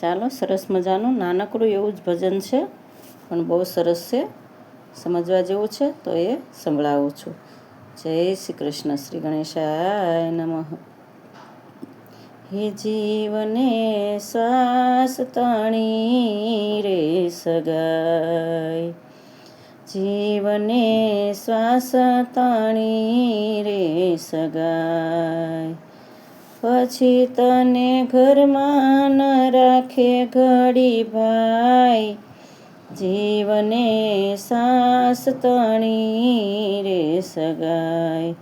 ચાલો, સરસ મજાનું નાનકડું એવું જ ભજન છે, પણ બહુ સરસ છે, સમજવા જેવું છે, તો એ સંભળાવું છું. જય શ્રી કૃષ્ણ, શ્રી ગણેશાય નમઃ. હે જીવને શ્વાસ તણી રે સગાય જીવને શ્વાસ તાણી રે સગાય પછી તને ઘરમાં ન રાખે ઘડી ભાઈ. જીવને સાસ તણી રે સગાય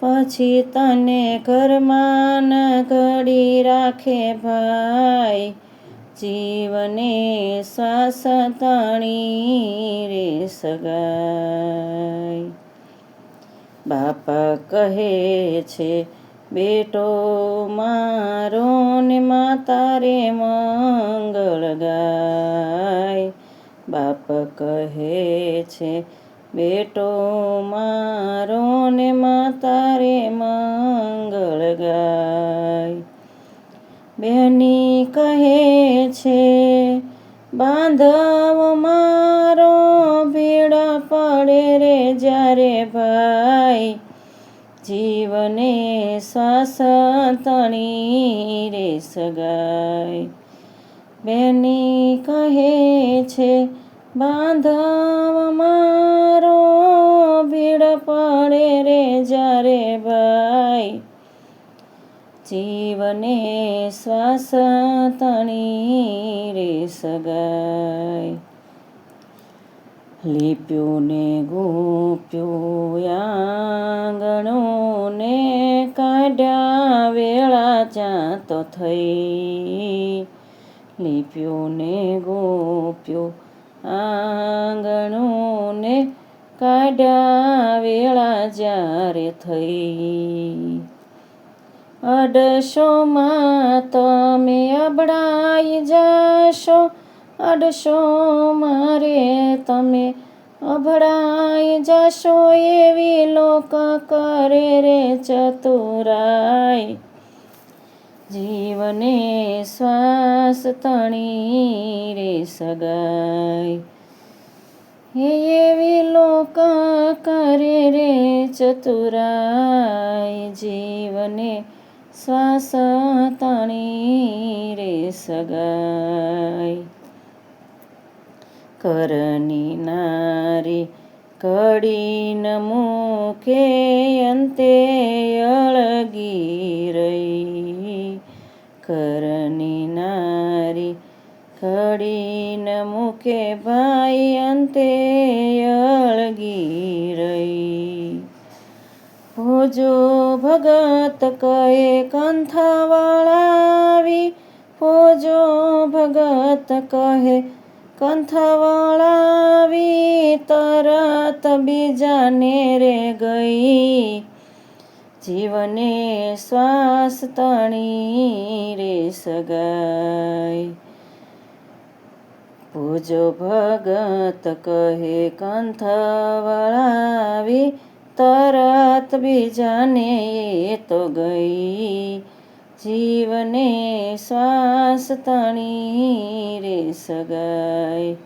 પછી તને ઘરમાં ન ઘડી રાખે ભાઈ. જીવને શ્વાસ તણી રે સગાય બાપા કહે છે બેટો, મારો ને માતા રે મંગળ ગાય. બાપ કહે છે, બેટો, મારો ને માતા રે મંગળ ગાય. બેની કહે છે, બાંધવ, મારો ભીડા પડે રે જ્યારે ભાઈ જીવને શ્વાસ તણી રે સગાય બેની કહે છે, બાંધવ મારો ભીડ પડે રે જ્યારે ભાઈ. જીવને શ્વાસ તણી રે સગાય લીપ્યું ને ગોપ્યું આંગણું કાઢ્યા વેળા ચા તો થઈ. લીપ્યું ને ગોપ્યું આંગણું ને કાઢ્યા વેળા જ્યારે થઈ. અડશોમાં તમે અબડાઈ જશો. અડશો મારે તમે અભડાઈ જશો એવી લોક કરે રે ચતુરાય જીવને શ્વાસ તણી રે સગાય હે એવી લોક કરે રે ચતુરાય જીવને શ્વાસ તણી રે સગાય કરની નારી કડી ન મૂકે અંતે અળગી રહી કરની નારી કડી ન મૂકે ભાઈ અંતે અળગી રહી ભોજો ભગત કહે કંથવાળાવી ભોજો ભગત કહે કંથવાળાવી તરત બીજાને રે ગઈ. જીવને શ્વાસ તણી રે સગાઈ. પૂજો ભગત કહે કંથવાળાવી તરત બીજાને તો ગઈ. જીવને શ્વાસ તણી રે સગાય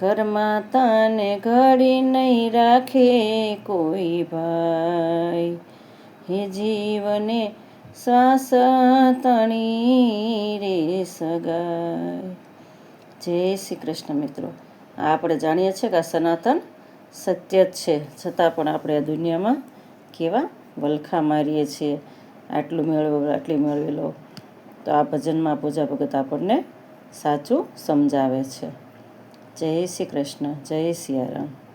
ઘરમાં ઘડી નહીં રાખે કોઈ ભાઈ. હે જીવને શ્વાસ તણી રે સગાય જય શ્રી કૃષ્ણ મિત્રો. આપણે જાણીએ છીએ કે આ સનાતન સત્ય જ છે. છતાં પણ આપણે આ દુનિયામાં કેવા વલખા મારીએ છીએ. આટલું મેળવો, આટલી મેળવેલો તો આ ભજનમાં પૂજા ભગત આપણને સાચું સમજાવે છે. જય શ્રી કૃષ્ણ, જય સિયારામ.